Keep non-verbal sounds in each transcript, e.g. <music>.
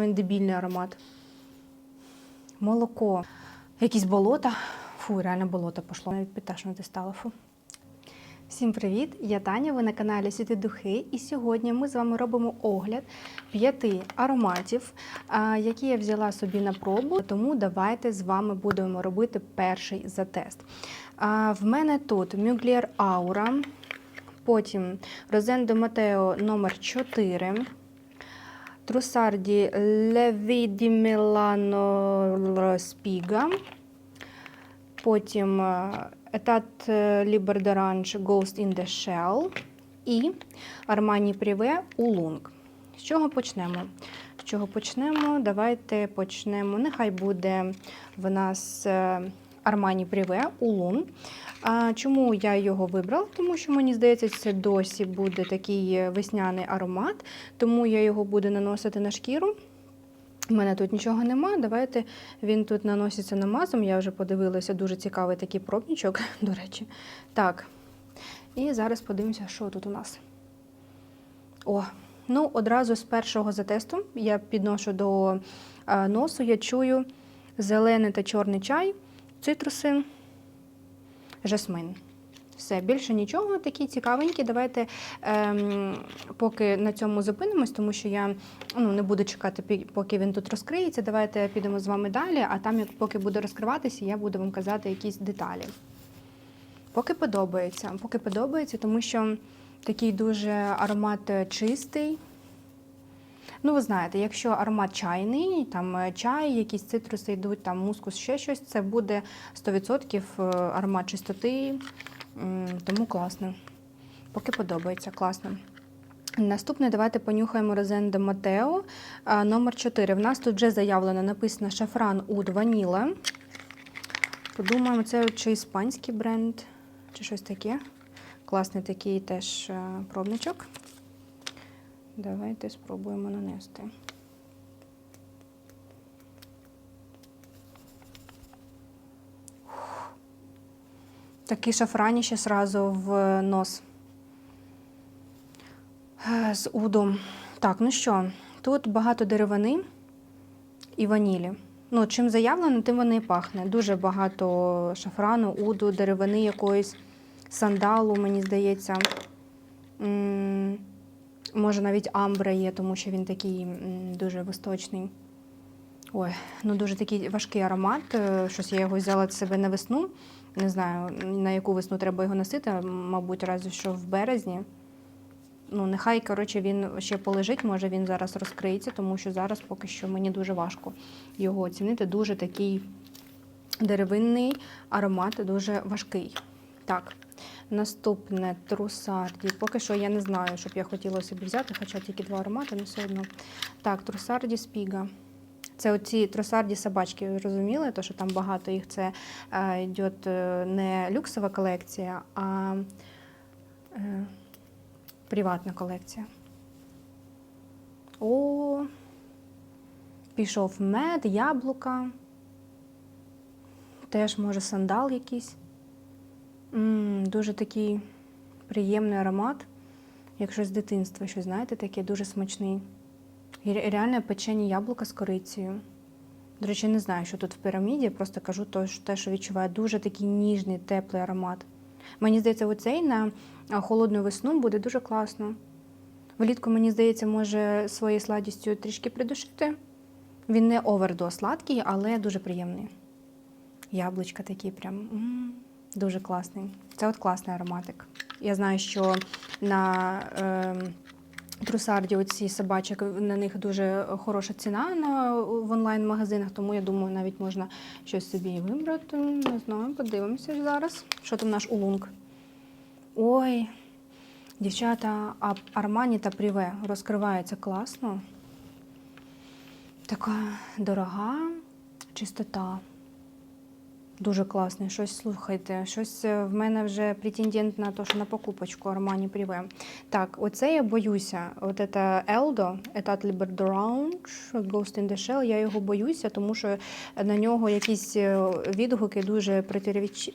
Він дебільний аромат. Молоко. Якісь болота. Фу, реально болото пішло. Навіть підташнути стало. Фу. Всім привіт! Я Таня. Ви на каналі Світи Духи. І сьогодні ми з вами робимо огляд п'яти ароматів, які я взяла собі на пробу. Тому давайте з вами будемо робити перший затест. В мене тут Mugler Aura, потім Rosendo Matteo номер 4 Трусарді Леві Ді Мілано Спіга. Потім е, Етат Liber d'Orange Ghost in the Shell і Armani Privé Улунг. З чого почнемо? З чого почнемо? Давайте почнемо. Нехай буде в нас е, Armani Privé Улун. Чому я його вибрала? Тому що мені здається, це досі буде такий весняний аромат, тому я його буду наносити на шкіру. У мене тут нічого нема. Давайте він тут наноситься намазом. Я вже подивилася, дуже цікавий такий пробничок, <laughs> до речі. Так. І зараз подивимося, що тут у нас. О, ну одразу з першого затесту я підношу до носу, я чую зелений та чорний чай, цитруси, жасмин. Все, більше нічого, такі цікавенькі. Давайте ем, поки на цьому зупинимось, тому що я ну, не буду чекати, поки він тут розкриється. Давайте підемо з вами далі, а там, як поки буде розкриватися, я буду вам казати якісь деталі. Поки подобається, поки подобається, тому що такий дуже аромат е, чистий. Ну, ви знаєте, якщо аромат чайний, там е, чай, якісь цитруси йдуть, там мускус, ще щось, це буде 100% е, аромат чистоти, тому класно. Поки подобається, класно. Наступне, давайте понюхаємо Розенде Матео а, номер 4. В нас тут вже заявлено, написано шафран уд ваніла. Подумаємо, це чи іспанський бренд, чи щось таке. Класний такий теж е, пробничок. Давайте спробуємо нанести. Такий шафраніще сразу в нос. Е, З удом. Так, ну що, тут багато деревини і ванілі. Ну, чим заявлено, тим вони і пахне. Дуже багато шафрану, уду, деревини якоїсь, сандалу, мені здається. М, Може, навіть амбра є, тому що він такий дуже восточний. Ой, ну дуже такий важкий аромат. Е, Щось я його взяла себе на весну. Не знаю, на яку весну треба його носити, мабуть, разі що в березні. Ну, нехай, коротше, він ще полежить, може він зараз розкриється, тому що зараз поки що мені дуже важко його оцінити. Дуже такий деревинний аромат, дуже важкий. Так, наступне трусарді. Поки що я не знаю, щоб я хотіла собі взяти, хоча тільки два аромати, але все одно. Так, трусарді спіга. Це оці тросарді собачки, ви розуміли, то що там багато їх. Це е, йде е, не люксова колекція, а е, приватна колекція. О, пішов мед, яблука. Теж може сандал якийсь. М дуже такий приємний аромат, як щось з дитинства, щось знаєте, таке дуже смачний. І реально печені яблука з корицею. До речі, не знаю, що тут в піраміді, просто кажу що- те, що відчуваю. Дуже такий ніжний, теплий аромат. Мені здається, оцей на холодну весну буде дуже класно. Влітку, мені здається, може своєю сладістю трішки придушити. Він не овердо сладкий, але дуже приємний. Яблучка такі прям дуже класний. Це от класний ароматик. Я знаю, що на ем, Трусарді, оці собачок, на них дуже хороша ціна на, в онлайн-магазинах, тому я думаю, навіть можна щось собі вибрати. Не знаю, подивимося зараз. Що там наш улунг? Ой, дівчата, Армані та Пріве розкривається класно. Така дорога чистота. Дуже класний. Щось слухайте. Щось е, в мене вже претендент на те, що на покупочку Armani Privé. Так, оце я боюся. От це Eldo, Etat Liberdorange, Ghost in the Shell, я його боюся, тому що на нього якісь е, відгуки дуже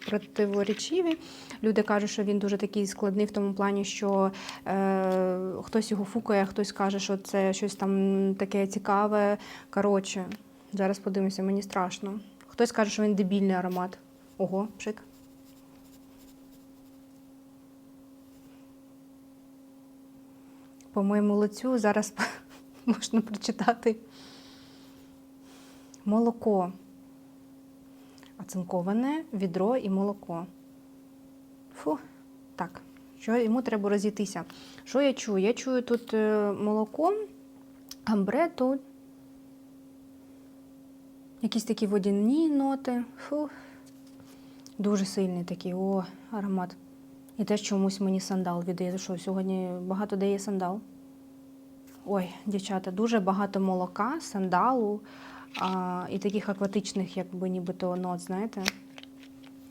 противоречиві. Люди кажуть, що він дуже такий складний в тому плані, що е, хтось його фукає, хтось каже, що це щось там таке цікаве. Коротше, зараз подивимося, мені страшно. Хтось каже, що він дебільний аромат. Ого, пшик. По моєму лицю зараз <laughs> можна прочитати молоко. Оцинковане відро і молоко. Фу, так. Що йому треба розійтися? Що я чую? Я чую тут е, молоко, амбре тут. Якісь такі водяні ноти. Фу. Дуже сильний такий о, аромат. І теж чомусь мені сандал віддає. Що сьогодні багато дає сандал. Ой, дівчата, дуже багато молока, сандалу а, і таких акватичних, якби нібито нот, знаєте.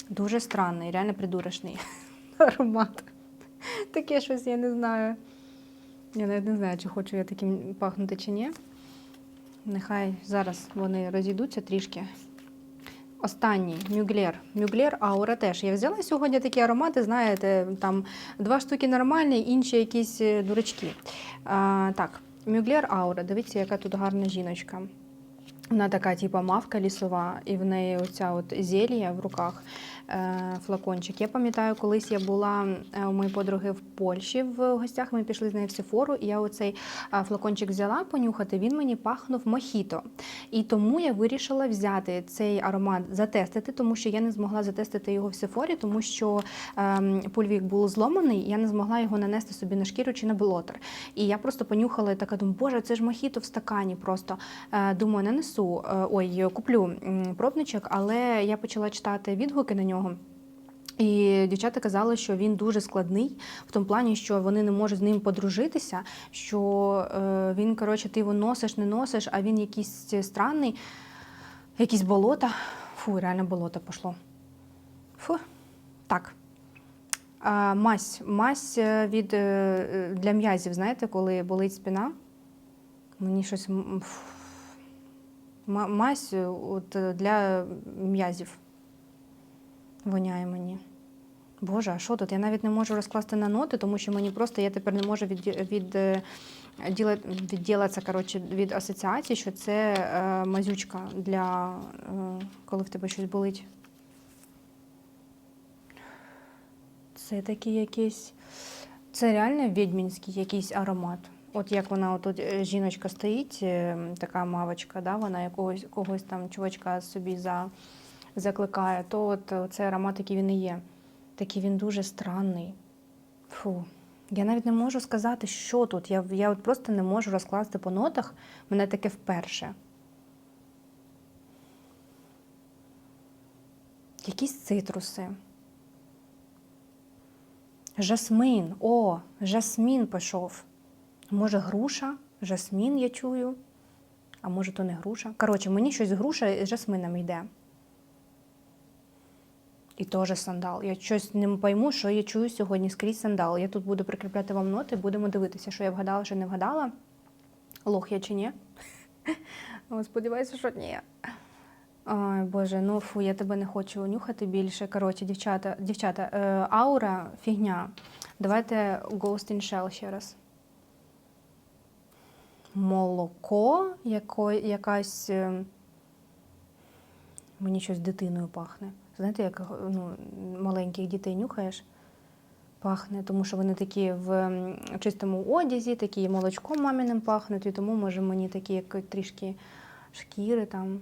Дуже странний, реально придурочний <laughs> аромат. Таке щось я не знаю. Я навіть не знаю, чи хочу я таким пахнути чи ні. Нехай зараз вони розійдуться трішки. Останній мюглер. Мюглер аура теж. Я взяла сьогодні такі аромати, знаєте, там два штуки нормальні, інші якісь е, дурачки. А, так, мюглер аура. Дивіться, яка тут гарна жіночка. Вона така, типу, мавка лісова, і в неї оця от зелія в руках, флакончик. Я пам'ятаю, колись я була е, у моєї подруги в Польщі в гостях. Ми пішли з нею в Сефору, і я оцей е, флакончик взяла понюхати. Він мені пахнув мохіто. І тому я вирішила взяти цей аромат, затестити, тому що я не змогла затестити його в Сефорі, тому що ем, пульвік був зломаний, і я не змогла його нанести собі на шкіру чи на блотер. І я просто понюхала і така думаю, боже, це ж мохіто в стакані. Просто Е, думаю, нанесу. е, Ой, куплю пробничок, але я почала читати відгуки на нього. І дівчата казали, що він дуже складний в тому плані, що вони не можуть з ним подружитися. Що е, він, коротше, ти його носиш, не носиш, а він якийсь странний, якісь болота. Фу, реально болото пішло. Фу. Так. А, мазь. Мазь е, від, е, для м'язів, знаєте, коли болить спина. Мені щось. Мазь от, для м'язів. Воняє мені. Боже, а що тут? Я навіть не можу розкласти на ноти, тому що мені просто я тепер не можу від, від, е, діла- відділатися коротше, від асоціації, що це е, мазючка для е, коли в тебе щось болить. Це такий якийсь. Це реально відьмінський якийсь аромат. От як вона тут жіночка стоїть, е, така мавочка, да, вона якогось когось там чувачка собі за, закликає, то от е, цей аромат, який він і є. Такий він дуже странний. Фу. Я навіть не можу сказати, що тут. Я, я от просто не можу розкласти по нотах. Мене таке вперше. Якісь цитруси. Жасмин. О, жасмін пішов. Може, груша? Жасмін я чую. А може, то не груша. Коротше, мені щось груша з жасмином йде. І теж сандал. Я щось не пойму, що я чую сьогодні скрізь сандал. Я тут буду прикріпляти вам ноти, будемо дивитися, що я вгадала, що не вгадала. Лох я чи ні? <laughs> Сподіваюся, що ні. Ой, Боже, ну фу, я тебе не хочу нюхати більше. Коротше, дівчата, дівчата, е, аура фігня. Давайте Ghost in Shell ще раз. Молоко, яко, якась. е, Мені щось дитиною пахне. Знаєте, як ну, маленьких дітей нюхаєш? Пахне, тому що вони такі в чистому одязі, такі молочком маміним пахнуть, і тому, може, мені такі як трішки шкіри там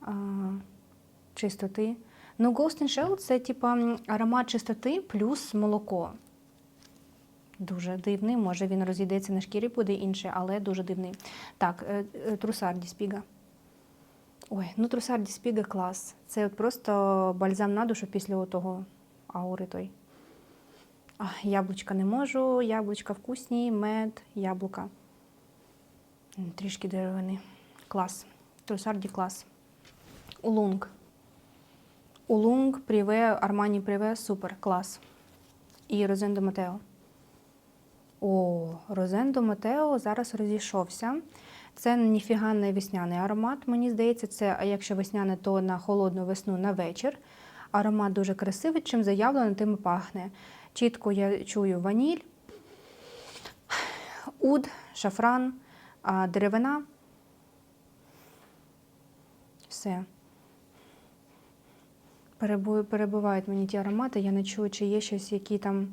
а, чистоти. Ну, Ghost in Shell це типа аромат чистоти плюс молоко. Дуже дивний. Може він розійдеться на шкірі, буде інший, але дуже дивний. Так, е, е, трусар Діспіга. Ой, ну трусар Діспіга клас. Це от просто бальзам на душу після того аури той. А, яблучка не можу, яблучка вкусні, мед, яблука. Трішки деревини. Клас. Трусарді клас. Улунг. Улунг, Пріве, Армані Пріве, супер, клас. І Розендо Матео. О, Розендо Матео зараз розійшовся. Це ніфіга не весняний аромат. Мені здається, це а якщо весняне, то на холодну весну на вечір. Аромат дуже красивий, чим заявлено, тим і пахне. Чітко я чую ваніль, уд, шафран, деревина. Все. Перебувають мені ті аромати. Я не чую, чи є щось, які там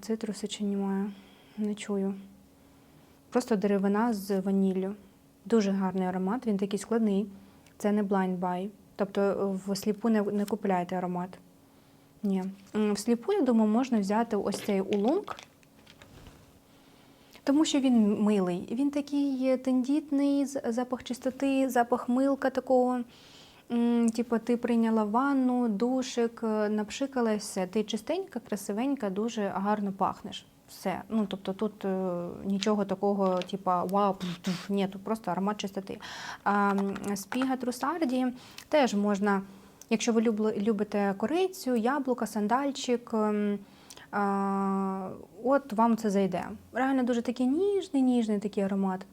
цитруси, чи немає. Не чую. Просто деревина з ваніллю. Дуже гарний аромат, він такий складний. Це не blind buy. Тобто е, всліпу не, не купляйте аромат. Ні. М, Всліпу, я думаю, можна взяти ось цей улунг, тому що він милий. Він такий тендітний, запах чистоти, запах милка такого. Типу, ти прийняла ванну, душик, е, напшикала все. Ти чистенька, красивенька, дуже гарно пахнеш. Все. Ну, тобто тут е, нічого такого, типу, вау, ні, тут просто аромат чистоти. А спіга трусарді теж можна, якщо ви любите корицю, яблука, сандальчик. ем, а, от вам це зайде. Реально дуже такий ніжний, ніжний такий аромат.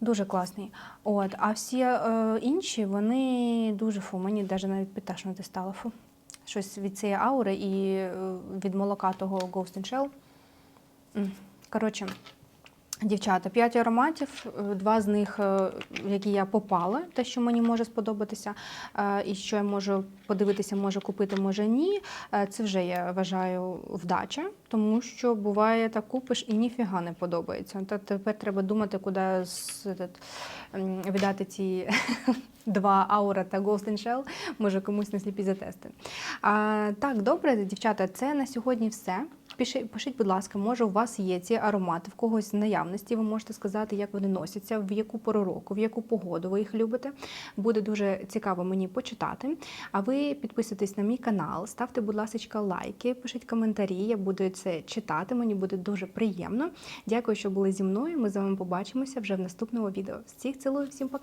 Дуже класний. От, а всі е, інші, вони дуже фу, мені навіть навіть підташнути стало. Фу. Щось від цієї аури і е, від молока того Ghost in Shell. Коротше, дівчата, п'ять ароматів, е, два з них, е, які я попала, те, що мені може сподобатися, е, і що я можу подивитися, може купити, може ні. Це вже я вважаю вдача, тому що буває так купиш і ніфіга не подобається. Та тепер треба думати, куди віддати ці <laughs> два аура та in Shell, може комусь на сліпі затести. А, так, добре, дівчата, це на сьогодні все. Пишіть, пишіть, будь ласка, може у вас є ці аромати в когось наявності. Ви можете сказати, як вони носяться, в яку пору року, в яку погоду ви їх любите. Буде дуже цікаво мені почитати. А ви підписуйтесь на мій канал, ставте, будь ласка, лайки, пишіть коментарі. Я буду це читати. Мені буде дуже приємно. Дякую, що були зі мною. Ми з вами побачимося вже в наступному відео. Всіх цілую, всім пока.